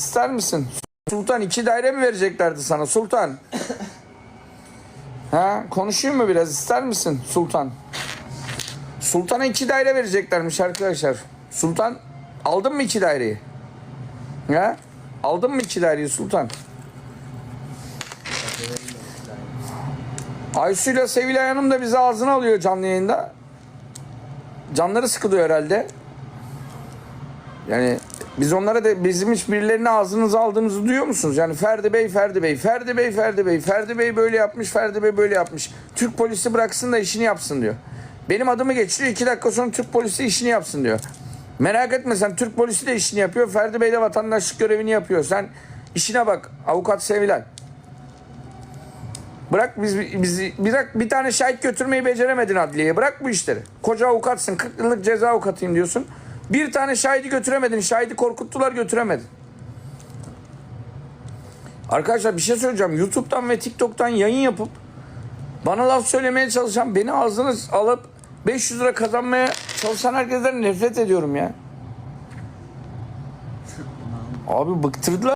İster misin? Sultan iki daire mi vereceklerdi sana Sultan? Ha konuşayım mı biraz ister misin Sultan? Sultan'a iki daire vereceklermiş arkadaşlar. Sultan aldın mı iki daireyi? Ha? Aldın mı iki daireyi Sultan? Aysu'yla Sevilay Hanım da bizi ağzına alıyor canlı yayında. Canları sıkılıyor herhalde. Yani biz onlara da bizim hiç birilerine ağzınıza aldığımızı duyuyor musunuz? Yani Ferdi Bey, Ferdi Bey, Ferdi Bey, Ferdi Bey, Ferdi Bey böyle yapmış, Ferdi Bey böyle yapmış. Türk polisi bıraksın da işini yapsın diyor. Benim adımı geçiriyor iki dakika sonra Türk polisi işini yapsın diyor. Merak etme sen Türk polisi de işini yapıyor. Ferdi Bey de vatandaşlık görevini yapıyor. Sen işine bak avukat Sevilay. Bırak biz bizi bırak bir tane şahit götürmeyi beceremedin adliyeye. Bırak bu işleri. Koca avukatsın. 40 yıllık ceza avukatıyım diyorsun. Bir tane şahidi götüremedin. Şahidi korkuttular götüremedin. Arkadaşlar bir şey söyleyeceğim. YouTube'dan ve TikTok'tan yayın yapıp bana laf söylemeye çalışan, beni ağzınız alıp 500 lira kazanmaya çalışan herkesten nefret ediyorum ya. Abi bıktırdılar.